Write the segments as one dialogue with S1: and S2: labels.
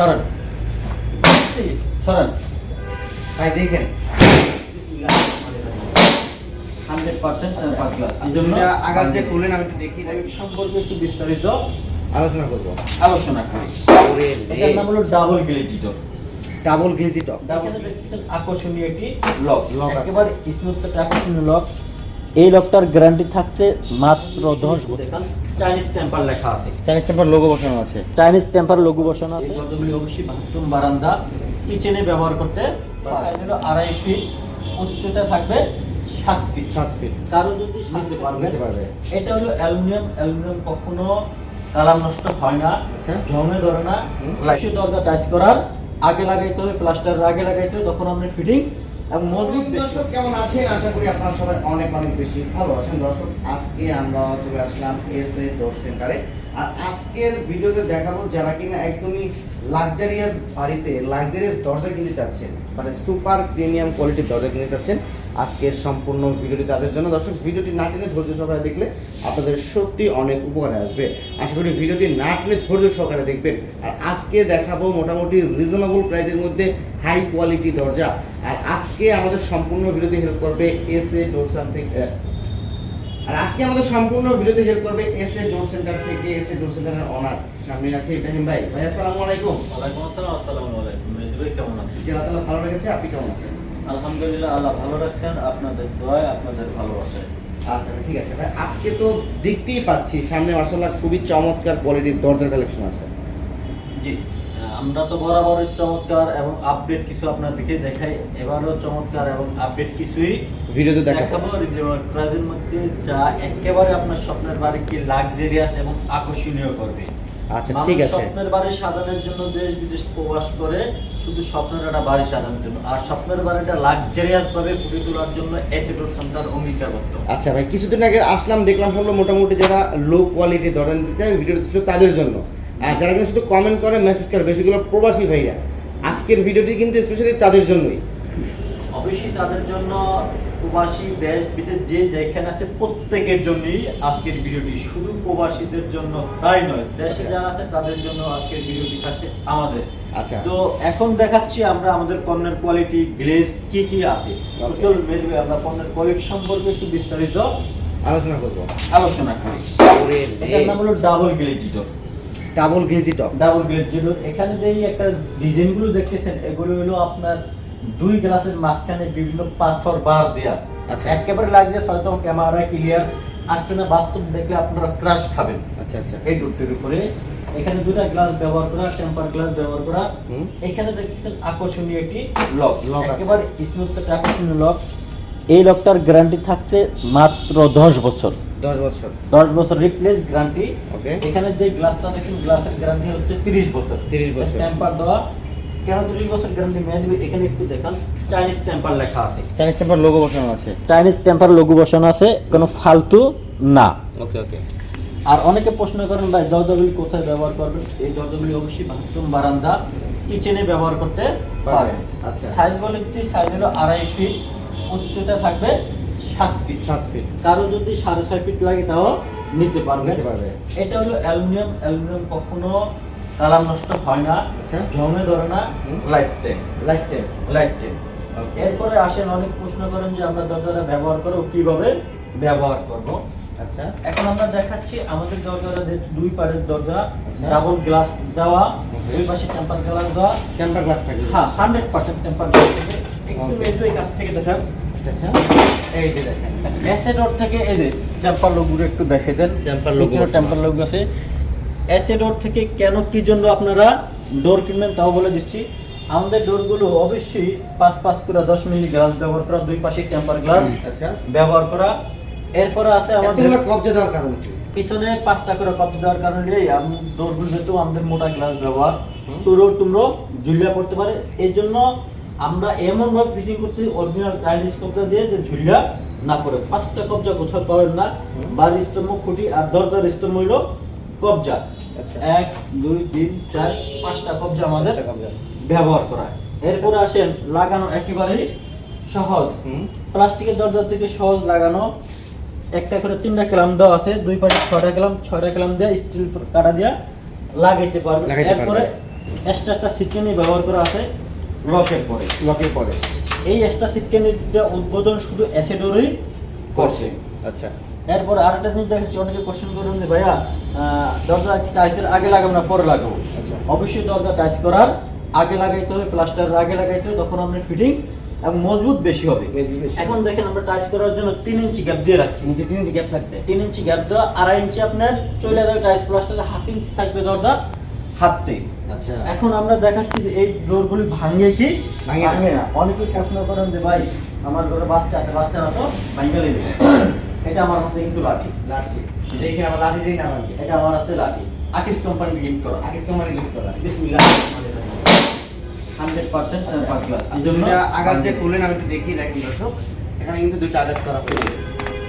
S1: সরান। সরান।
S2: ভাই দেখেন।
S1: Hundred percent temper glass. এই জন্য
S2: এটা যে খুললেন আমি দেখি।
S1: সম্পর্কে একটু বিস্তারিত
S2: আলোচনা করব।
S1: আলোচনা করি। এটার নাম হলো double glazed door
S2: double glazed top
S1: এখানে আকর্ষণীয় একটি লক।
S2: Lock
S1: একেবারে স্মুথ আকর্ষণীয় লক। এই লকটার গ্যারান্টি থাকছে মাত্র দশ বছর। চাইনিজ টেম্পার লেখা আছে।
S2: চাইনিজ টেম্পার লোগো বসানো আছে।
S1: চাইনিজ টেম্পার লঘু বসানো আছে। দরজাগুলি অবশ্যই বাথরুম বারান্দা কিচেনে ব্যবহার করতে হলো আড়াই ফিট উচ্চতা থাকবে সাত ফিট
S2: সাত ফিট
S1: কারও যদি সাথে পারবে।
S2: নিতে পারবে।
S1: এটা হলো অ্যালুমিনিয়াম। অ্যালুমিনিয়াম কখনো কালার নষ্ট হয় না।
S2: আচ্ছা।
S1: জমে ধরে না। দরজা টাচ করার। আগে লাগাইতে হবে প্লাস্টারের আগে লাগাইতে হবে তখন আপনার ফিটিং এবং মজবুত
S2: দর্শক কেমন আছেন? আশা করি আপনারা সবাই অনেক অনেক বেশি ভালো আছেন। দর্শক আজকে আমরা চলে আসলাম এস এ ডোর সেন্টারে। আর আজকের ভিডিওতে দেখাবো যারা কিনা একদমই লাক্সারিয়াস বাড়িতে লাক্সারিয়াস দরজা কিনতে চাচ্ছেন মানে সুপার প্রিমিয়াম কোয়ালিটির দরজা কিনতে চাচ্ছেন আজকের সম্পূর্ণ ভিডিওটি তাদের জন্য। দর্শক, ভিডিওটি না টেনে ধৈর্য সহকারে দেখলে আপনাদের সত্যি অনেক উপকারে আসবে। আশা করি ভিডিওটি না টেনে ধৈর্য সহকারে দেখবেন। আর আজকে দেখাবো মোটামুটি রিজনেবল প্রাইসের মধ্যে হাই কোয়ালিটি দরজা। আর আজকে আমাদের সম্পূর্ণ ভিডিওতে হেল্প করবে এস এ ডোর থেকে আর আজকে আমাদের সম্পূর্ণ ভিডিওতে হেল্প করবে এস এ ডোর সেন্টার থেকে এস এ ডোর সেন্টারের অনার সামনে আছে ইব্রাহিম ভাই। ভাই আসসালামু আলাইকুম।
S1: ওয়ালাইকুম আসসালাম আসসালামু আলাইকুম। ভাই কেমন আছেন?
S2: জি আল্লাহ ভালো রেখেছে আপনি কেমন আছেন?
S1: আলহামদুলিল্লাহ আল্লাহ ভালো রাখছেন। আপনাদের দোয়ায় আপনাদের ভালোবাসায়।
S2: আচ্ছা ঠিক আছে ভাই আজকে তো দেখতেই পাচ্ছি সামনে মাসাল্লাহ খুবই চমৎকার কোয়ালিটির দরজার কালেকশন আছে।
S1: জি আমরা তো বরাবরই চমৎকার এবং আপডেট কিছু আপনাদেরকে দেখাই। এবারও চমৎকার এবং আপডেট কিছুই
S2: ভিডিওতে দেখাবো।
S1: রিজনেবল মধ্যে যা একেবারে আপনার স্বপ্নের বাড়িকে লাক্সারিয়াস এবং আকর্ষণীয় করবে।
S2: আচ্ছা ঠিক আছে।
S1: স্বপ্নের বাড়ি সাজানোর জন্য দেশ বিদেশ প্রবাস করে শুধু স্বপ্নের একটা বাড়ি সাজানোর জন্য। আর স্বপ্নের বাড়িটা লাক্সারিয়াস ভাবে ফুটে তোলার জন্য এসিডোর সেন্টার অঙ্গীকারবদ্ধ।
S2: আচ্ছা ভাই কিছুদিন আগে আসলাম দেখলাম হলো মোটামুটি যারা লো কোয়ালিটি দরজা নিতে চায় ভিডিওটা ছিল তাদের জন্য। আর যারা কিন্তু শুধু কমেন্ট করে মেসেজ করে বেশিগুলো প্রবাসী ভাইরা। আজকের ভিডিওটি কিন্তু স্পেশালি তাদের জন্যই।
S1: অবশ্যই তাদের জন্য প্রবাসী দেশ বিদেশ যে যেখানে আছে প্রত্যেকের জন্যই আজকের ভিডিওটি শুধু প্রবাসীদের জন্য তাই নয় দেশে
S2: আচ্ছা।
S1: যারা আছে তাদের জন্য আজকের ভিডিওটি থাকছে আমাদের।
S2: আচ্ছা।
S1: তো এখন দেখাচ্ছি আমরা আমাদের পণ্যের কোয়ালিটি গ্লেজ কি কি আছে. চলুন মেজবে আমরা পণ্যের কোয়ালিটি সম্পর্কে একটু বিস্তারিত
S2: আলোচনা করব।
S1: আলোচনা করি। এটার নাম হলো double glaze door
S2: double glazy top
S1: double glaze এখানে যে এই একটা ডিজাইনগুলো দেখতেছেন এগুলো হলো আপনার দুই গ্লাসের মাঝখানে বিভিন্ন পাথর বার দেয়া।
S2: আচ্ছা।
S1: একেবারে লাগছে হয়তো ক্যামেরা ক্লিয়ার আসছে না বাস্তব দেখলে আপনারা ক্রাশ খাবেন।
S2: আচ্ছা আচ্ছা।
S1: এই ডোরটির উপরে। এখানে দুটা গ্লাস ব্যবহার করা টেম্পার গ্লাস ব্যবহার করা। এখানে দেখছেন আকর্ষণীয় একটি লক।
S2: আছে।
S1: একেবারে স্মুথ আকর্ষণীয় লক। এই লকটার গ্যারান্টি থাকছে মাত্র দশ বছর।
S2: দশ বছর।
S1: দশ বছর রিপ্লেস গ্যারান্টি. এখানে যে গ্লাসটা দেখুন গ্লাসের গ্যারান্টি হচ্ছে তিরিশ বছর।
S2: 30 বছর।
S1: টেম্পার দেওয়া কেন তিরিশ বছর গ্যারান্টি মেয়ে দিবে এখানে একটু দেখান। চাইনিজ টেম্পার লেখা আছে।
S2: চাইনিজ টেম্পার লোগো বসানো আছে।
S1: চাইনিজ টেম্পার লঘু বসানো আছে কোনো ফালতু না।
S2: ওকে ওকে
S1: আর অনেকে প্রশ্ন করেন ভাই দরজাগুলি কোথায় ব্যবহার করবেন? এই দরজাগুলি অবশ্যই বাথরুম বারান্দা কিচেনে ব্যবহার করতে পারেন
S2: আচ্ছা।
S1: সাইজ বলেছি সাইজ হলো আড়াই ফিট উচ্চতা থাকবে সাত ফিট
S2: সাত ফিট
S1: কারও যদি সাড়ে ছয় ফিট লাগে তাও নিতে পারবে
S2: নিতে পারবে।
S1: এটা হলো অ্যালুমিনিয়াম। অ্যালুমিনিয়াম কখনো কালার নষ্ট হয় না
S2: আচ্ছা।
S1: জমে ধরে না life time
S2: life time
S1: life time এরপরে আসেন অনেক প্রশ্ন করেন যে আমরা দরজাটা ব্যবহার করব কীভাবে ব্যবহার করব।
S2: আচ্ছা।
S1: এখন আমরা দেখাচ্ছি আমাদের দরজাটা দুই পাড়ের দরজা
S2: আচ্ছা।
S1: ডাবল গ্লাস দেওয়া দুই পাশে টেম্পার গ্লাস দেওয়া।
S2: টেম্পার গ্লাস থাকবে।
S1: হ্যাঁ হান্ড্রেড পার্সেন্ট টেম্পার গ্লাস থেকে একটু. মেজো এই কাছ থেকে দেখান।
S2: আচ্ছা আচ্ছা। এই যে দেখেন।
S1: থেকে এই যে টেম্পার একটু দেখে দেন।
S2: Temper logo
S1: টেম্পার লোগো আছে। অ্যাসেডোর থেকে কেন কি জন্য আপনারা ডোর কিনবেন তাও বলে দিচ্ছি। আমাদের ডোরগুলো অবশ্যই পাঁচ পাঁচ করে দশ মিলি গ্লাস ব্যবহার করা দুই পাশে টেম্পার গ্লাস
S2: আচ্ছা।
S1: ব্যবহার করা। এরপরে আছে আমাদের
S2: কবজা দেওয়ার কারণ
S1: পিছনে পাঁচটা করে কপি দেওয়ার কারণে ডোরগুলো যেহেতু আমাদের মোটা গ্লাস ব্যবহার
S2: হুম।
S1: তোরও তোমরা ঝুলিয়া পড়তে পারে। এই জন্য আমরা এমন ভাবে ফিটিং করছি অরিজিনাল চাইনিজ কবজা দিয়ে যে ঝুলিয়া না করে পাঁচটা কবজা কোথাও পাবেন না। বাড়ির স্তম্ভ খুঁটি আর দরজার স্তম্ভ হইল কবজা।
S2: আচ্ছা।
S1: এক দুই তিন চার পাঁচটা কবজা আমাদের ব্যবহার করা হয়। এরপরে আসেন লাগানো একেবারেই সহজ। প্লাস্টিকের দরজা থেকে সহজ লাগানো। একটা করে তিনটা ক্লাম দেওয়া আছে। দুই পাশে ছয়টা ক্লাম ছয়টা ক্লাম দিয়ে স্টিল কাটা দিয়ে লাগাইতে পারবে এরপরে এক্সট্রা একটা সিটকেনি ব্যবহার করা আছে লকের পরে।
S2: লকের পরে।
S1: এই এক্সট্রা সিটকেনিটা উদ্বোধন শুধু অ্যাসেডোরই করছে।
S2: আচ্ছা।
S1: এরপর আরেকটা জিনিস দেখেছি অনেকে কোশ্চেন করুন যে ভাইয়া দরজা টাইসের আগে লাগাবো না পরে লাগাবো?
S2: আচ্ছা।
S1: অবশ্যই দরজা টাইস করার আগে লাগাইতে হবে প্লাস্টারের আগে লাগাইতে হবে তখন আপনার ফিটিং এবং মজবুত বেশি হবে। এখন দেখেন আমরা টাইস করার জন্য তিন ইঞ্চি গ্যাপ দিয়ে রাখছি।
S2: নিচে তিন ইঞ্চি গ্যাপ থাকবে।
S1: তিন ইঞ্চি গ্যাপ দেওয়া আড়াই ইঞ্চি আপনার চলে যাবে টাইস প্লাস্টারে হাফ ইঞ্চি থাকবে দরজা হাতে
S2: আচ্ছা।
S1: এখন আমরা দেখাচ্ছি যে এই ডোরগুলি ভাঙে কি?
S2: ভাঙে না।
S1: ভাঙে না। অনেকেই প্রশ্ন করেন যে ভাই আমার ঘরে বাচ্চা আছে বাচ্চারা তো ভাঙে নেবে। এটা আমার হাতে কিন্তু লাঠি।
S2: লাঠি? দেখেন আমার লাঠি যেই নাম
S1: এটা আমার হাতে লাঠি। আকিস কোম্পানি গিফট করা।
S2: আগে কোম্পানি লিফট করা।
S1: বিসমিল্লাহ। হান্ড্রেড পার্সেন্ট ক্লাস এই জন্য
S2: যে করলেন আমি একটু দর্শক। এখানে কিন্তু দুইটা আঘাত করা হয়েছে।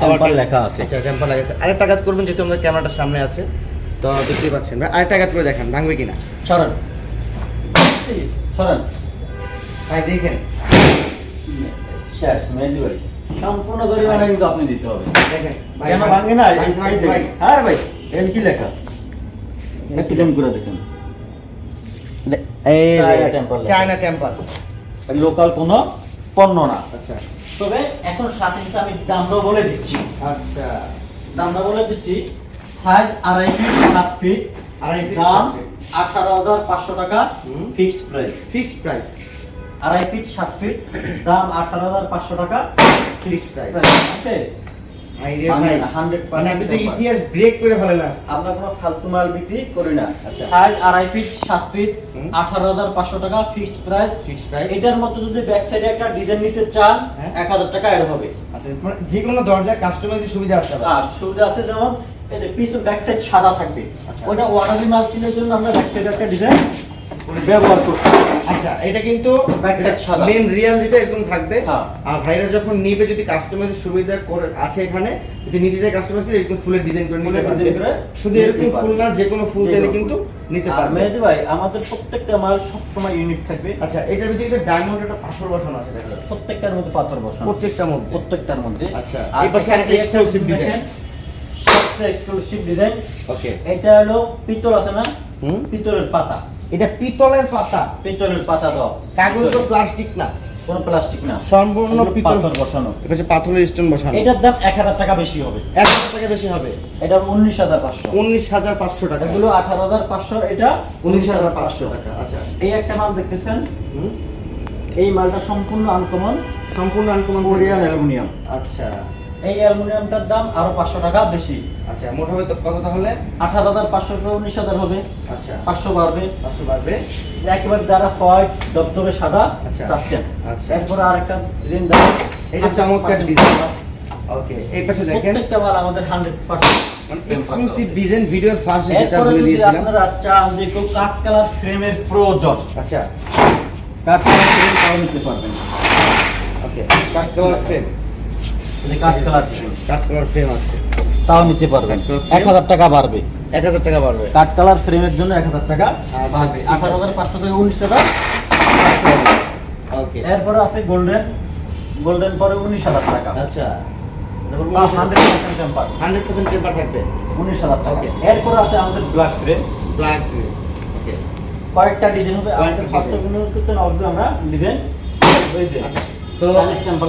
S1: টেম্পার লেখা আছে।
S2: আচ্ছা টেম্পার লাগাচ্ছে আরেকটা আঘাত করবেন যেহেতু আমাদের ক্যামেরাটা সামনে আছে তো দেখতেই পাচ্ছেন। ভাই আরেকটা আঘাত করে দেখান ভাঙবে কিনা?
S1: সরেন। সরেন।
S2: ভাই দেখেন।
S1: শেষ সম্পূর্ণ জরিমানা কিন্তু আপনি দিতে হবে। কেন ভাঙে না। আরে ভাই এর কি লেখা? একটু জম করে দেখেন? চায়না টেম্পার লোকাল কোনো পণ্য না।
S2: আচ্ছা।
S1: তবে এখন সাথে সাথে আমি দামটাও বলে দিচ্ছি।
S2: আচ্ছা।
S1: দামটা বলে দিচ্ছি সাইজ আড়াই ফিট সাত ফিট
S2: আড়াই ফিট,
S1: দাম আঠারো হাজার পাঁচশো টাকা ফিক্সড প্রাইস
S2: ফিক্সড প্রাইস
S1: আড়াই ফিট সাত ফিট দাম আঠারো হাজার পাঁচশো টাকা
S2: প্রাইস
S1: আছে
S2: ভাই রে
S1: ভাঙে
S2: ভাই।
S1: না, 100%
S2: মানে আজকে।
S1: আমরা কোনো ফালতু মাল বিক্রি করি না।
S2: আচ্ছা।
S1: আড়াই ফিট সাত ফিট আঠারো হাজার পাঁচশো টাকা ফিক্সড প্রাইস এটার মতো যদি ব্যাক সাইডে একটা ডিজাইন নিতে চান
S2: হ্যাঁ।
S1: এক হাজার টাকা এর হবে।
S2: যে কোনো দরজা কাস্টমাইজের সুবিধা আছে
S1: সুবিধা আছে যেমন এই যে পিছন ব্যাক সাইড সাদা থাকবে।
S2: আচ্ছা।
S1: ওটা ওয়াটারি মাল ছিল জন্য আমরা ব্যাক সাইডে একটা ডিজাইন ব্যবহার করছি
S2: আচ্ছা এটা কিন্তু। মেন রিয়াল যেটা এরকম থাকবে।
S1: হ্যাঁ।
S2: আর ভাইরা যখন নিবে যদি কাস্টমাইজের সুবিধা করে আছে এখানে যদি নিতে চায় কাস্টমাইজ করে এরকম ফুলের ডিজাইন করে নিতে পারবে। শুধু এরকম ফুল না যে কোনো ফুল চাইলে কিন্তু নিতে পারবে।
S1: মেহেদি ভাই আমাদের প্রত্যেকটা মাল সবসময় ইউনিক থাকবে।
S2: আচ্ছা এটার ভিতরে ডায়মন্ড একটা পাথর বসানো আছে দেখা
S1: প্রত্যেকটার মধ্যে পাথর বসানো।
S2: প্রত্যেকটার মধ্যে।
S1: প্রত্যেকটার মধ্যে।
S2: আচ্ছা, এই পাশে আরেকটা exclusive design।
S1: সবচেয়ে এক্সক্লুসিভ ডিজাইন
S2: ওকে
S1: এটা হলো পিতল আছে না?
S2: হুম?
S1: পিতলের পাতা।
S2: এটা পিতলের পাতা।
S1: পিতলের পাতা দাও।
S2: কাগজ তো প্লাস্টিক না।
S1: কোনো প্লাস্টিক না।
S2: সম্পূর্ণ পিতল।
S1: বসানো।
S2: এটা হচ্ছে পাথরের স্টোন বসানো।
S1: এটার দাম এক হাজার টাকা বেশি হবে।
S2: এক হাজার টাকা বেশি হবে।
S1: এটা উনিশ হাজার পাঁচশো।
S2: উনিশ হাজার পাঁচশো টাকা।
S1: এগুলো আঠারো হাজার পাঁচশো এটা
S2: উনিশ হাজার পাঁচশো টাকা আচ্ছা।
S1: এই একটা মাল দেখতেছেন?
S2: হুম?
S1: এই মালটা সম্পূর্ণ আনকমন।
S2: সম্পূর্ণ আনকমন।
S1: Korean aluminium.
S2: আচ্ছা।
S1: এই অ্যালুমিনিয়ামটার দাম আরও পাঁচশো টাকা বেশি।
S2: আচ্ছা মোট হবে কত তাহলে?
S1: আঠারো হাজার পাঁচশো উনিশ হাজার হবে।
S2: আচ্ছা।
S1: পাঁচশো বাড়বে।
S2: পাঁচশো বাড়বে।
S1: একেবারে যারা হোয়াইট দবদবে সাদা
S2: আচ্ছা।
S1: চাচ্ছেন
S2: আচ্ছা।
S1: এরপরে আরেকটা ডিজাইন দেন
S2: এটা চমৎকার ডিজাইন ওকে এই পাশে দেখেন।
S1: প্রত্যেকটা মাল আমাদের হান্ড্রেড পার্সেন্ট
S2: মানে এক্সক্লুসিভ ডিজাইন ভিডিওর ফার্স্ট যেটা বলে দিয়েছিলাম।
S1: আপনারা চান যে কেউ কালার ফ্রেমের প্রয়োজন
S2: আচ্ছা।
S1: কাঠ কালার ফ্রেম তাও নিতে পারবেন।
S2: ওকে কাট কালার ফ্রেম।
S1: যে কাঠ কালার ফ্রেম।
S2: ফ্রেম আছে।
S1: তাও নিতে পারবেন? এক হাজার টাকা বাড়বে।
S2: এক হাজার টাকা বাড়বে।
S1: কাঠ কালার ফ্রেমের জন্য এক হাজার টাকা
S2: আচ্ছা,
S1: বাড়বে। আঠারো হাজার। পাঁচশো থেকে উনিশ টাকা
S2: ওকে।
S1: এরপরে আছে গোল্ডেন। গোল্ডেন পরে উনিশ হাজার টাকা।
S2: আচ্ছা।
S1: হান্ড্রেড পার্সেন্ট টেম্পার
S2: থাকবে।
S1: উনিশ হাজার টাকা. এরপরে আছে আমাদের ব্ল্যাক ফ্রেম
S2: ব্ল্যাক ওকে।
S1: কয়েকটা ডিজাইন হবে। আমাদের নব্বই আমরা ডিজাইন
S2: তো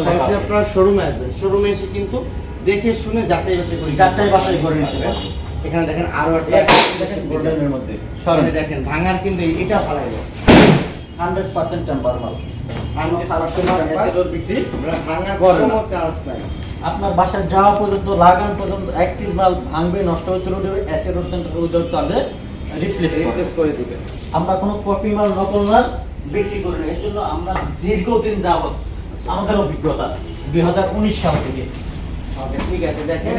S2: সরাসরি। আপনার শোরুমে আসবেন শোরুমে এসে কিন্তু দেখে শুনে যাচাই বাছাই করে
S1: যাচাই বাছাই করে নিতে
S2: এখানে দেখেন আরও একটা
S1: দেখেন গোল্ডেনের মধ্যে।
S2: দেখেন ভাঙার কিন্তু এটা ভালো হলো
S1: হান্ড্রেড পার্সেন্ট টেম্পার মাল আপনার বাসায় যাওয়া পর্যন্ত লাগান পর্যন্ত এক পিস মাল ভাঙবে নষ্ট হতে সেন্টার রিপ্লেস
S2: রিপ্লেস করে দিবে
S1: আমরা কোনো কপি মাল নকল মাল বিক্রি করি না এর জন্য আমরা দীর্ঘদিন যাবত আমাদের অভিজ্ঞতা দুই হাজার উনিশ সাল থেকে।
S2: ঠিক আছে দেখেন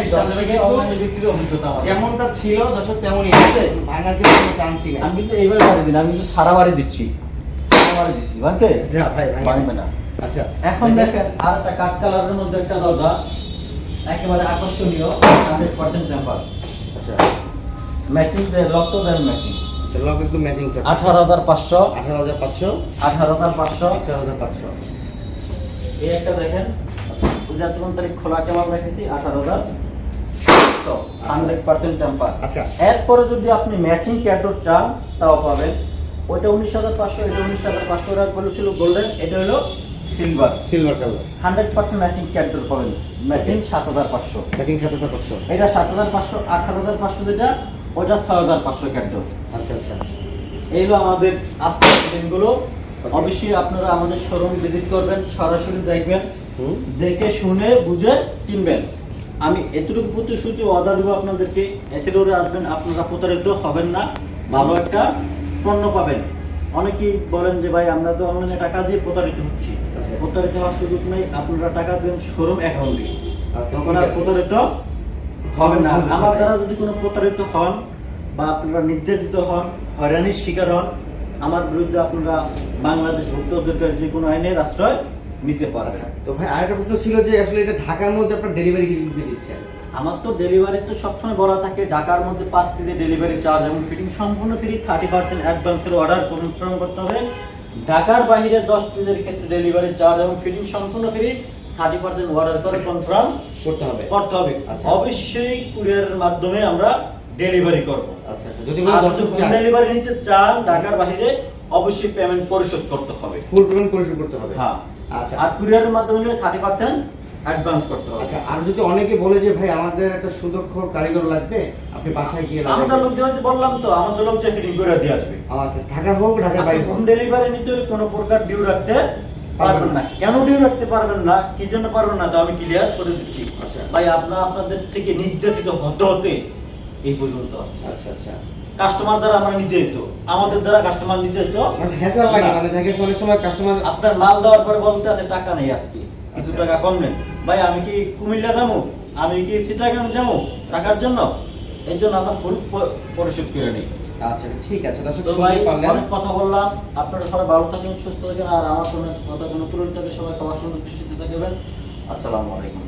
S2: যেমনটা ছিল দর্শক তেমনই আছে ভাঙার কিন্তু কোনো চান্সই নেই।
S1: আমি কিন্তু এইবার বাড়ি আমি কিন্তু সারা বাড়ি দিচ্ছি। সারা বাড়ি দিচ্ছি বুঝছে
S2: ভাই ভাঙবে
S1: ভাঙবে না।
S2: আচ্ছা
S1: এখন দেখেন। আর একটা কাঠ কালারের মধ্যে একটা দরজা একেবারে আকর্ষণীয় হান্ড্রেড পার্সেন্ট টেম্পার
S2: আচ্ছা।
S1: ম্যাচিং লক তো দেন ম্যাচিং
S2: আচ্ছা লক একটু ম্যাচিং
S1: আঠারো হাজার পাঁচশো।
S2: আঠারো হাজার পাঁচশো।
S1: আঠারো হাজার পাঁচশো।
S2: আঠারো হাজার পাঁচশো।
S1: এই একটা দেখেন উনজাত্তর তারিখ খোলা কেমন রেখেছি আঠারো হাজার হান্ড্রেড পার্সেন্ট টেম্পার
S2: আচ্ছা।
S1: এরপরে যদি আপনি ম্যাচিং ক্যাটোর চান তাও পাবেন। ওইটা উনিশ হাজার পাঁচশো এটা উনিশ হাজার পাঁচশো টাকা বলে ছিল গোল্ডেন এটা হলো silver
S3: silver colour
S1: hundred percent matching ক্যাটডোর পাবেন। ম্যাচিং সাত হাজার পাঁচশো।
S2: ম্যাচিং সাথে তো করছ
S1: এটা সাত হাজার পাঁচশো আঠারো হাজার পাঁচশো যেটা ওইটা ছয় হাজার পাঁচশো ক্যাটডোর
S2: আচ্ছা আচ্ছা।
S1: এই হলো আমাদের আজকের দিনগুলো। অবশ্যই আপনারা আমাদের শোরুম ভিজিট করবেন সরাসরি দেখবেন দেখে শুনে বুঝে কিনবেন। আমি এতটুকু প্রতিশ্রুতি অর্ডার দেবো আপনাদেরকে এসিডোরে আসবেন আপনারা প্রতারিত হবেন না ভালো একটা পণ্য পাবেন। অনেকেই বলেন যে ভাই আমরা তো অনলাইনে টাকা দিয়ে প্রতারিত হচ্ছি।
S2: আচ্ছা।
S1: প্রতারিত হওয়ার সুযোগ নেই আপনারা টাকা দেবেন শোরুম অ্যাকাউন্টে তখন আর প্রতারিত হবেন
S2: হবে না।
S1: আমার দ্বারা যদি কোনো প্রতারিত হন বা আপনারা নির্যাতিত হন হয়রানির শিকার হন আমার বিরুদ্ধে আপনারা বাংলাদেশ ভুক্ত অধিকার যে কোনো আইনের আশ্রয় নিতে পারেন
S2: আচ্ছা তো ভাই আরেকটা প্রশ্ন ছিল যে আসলে এটা ঢাকার মধ্যে আপনার ডেলিভারি কীভাবে দিচ্ছেন
S1: আমার তো ডেলিভারি তো সবসময় বলা থাকে ঢাকার মধ্যে পাঁচ কেজি ডেলিভারি চার্জ এবং ফিটিং সম্পূর্ণ ফ্রি থার্টি পার্সেন্ট অ্যাডভান্সের অর্ডার কনফার্ম করতে হবে। ঢাকার বাইরে দশ পিসের ক্ষেত্রে ডেলিভারি চার্জ এবং ফিটিং সম্পূর্ণ ফ্রি থার্টি পার্সেন্ট অর্ডার করে কনফার্ম
S2: করতে হবে।
S1: করতে হবে।
S2: আচ্ছা।
S1: অবশ্যই কুরিয়ারের মাধ্যমে আমরা ডেলিভারি করব।
S2: আচ্ছা আচ্ছা যদি কোনো দর্শক চায়।
S1: ডেলিভারি নিতে চান ঢাকার বাইরে অবশ্যই পেমেন্ট পরিশোধ করতে হবে।
S2: ফুল পেমেন্ট পরিশোধ করতে হবে।
S1: হ্যাঁ।
S2: আচ্ছা।
S1: আর কুরিয়ারের মাধ্যমে থার্টি পার্সেন্ট অ্যাডভান্স করতে হবে।
S2: আচ্ছা আর যদি অনেকে বলে যে ভাই আমাদের একটা সুদক্ষ কারিগর লাগবে আপনি বাসায় গিয়ে লাগাবেন?
S1: লোক যে বললাম তো আমাদের লোক ফিটিং করে দিয়ে আসবে।
S2: আচ্ছা ঢাকা হোক ঢাকার বাইরে
S1: হোম ডেলিভারি নিতে হলে কোনো প্রকার ডিউ রাখতে পারবেন না। কেন ডিউ রাখতে পারবেন না? কি জন্য পারবেন না? তো আমি ক্লিয়ার করে দিচ্ছি।
S2: আচ্ছা।
S1: ভাই আপনারা আপনাদের থেকে নির্যাতিত হতে হতে এই পর্যন্ত
S2: আচ্ছা আচ্ছা।
S1: কাস্টমার দ্বারা আমরা নির্যাতিত আমাদের দ্বারা কাস্টমার নির্যাতিত
S2: মানে হ্যাচার লাগে মানে দেখে অনেক সময় কাস্টমার
S1: আপনার মাল দেওয়ার পরে বলতে আছে টাকা নেই আজকে কিছু
S2: আচ্ছা।
S1: টাকা কম নেন ভাই আমি কি কুমিল্লা যাব? আমি কি সিটাগাং যাব টাকার জন্য? এর জন্য আমরা ফুল পরিশোধ করে নিই।
S2: আচ্ছা ঠিক আছে দর্শক শুনতে পারলেন।
S1: অনেক কথা বললাম। আপনারা সবাই ভালো থাকেন সুস্থ থাকেন আর আমার কোনো কথা কোনো তুলন থাকে সবাই খাবার সুন্দর দৃষ্টিতে থাকবেন আসসালামু আলাইকুম।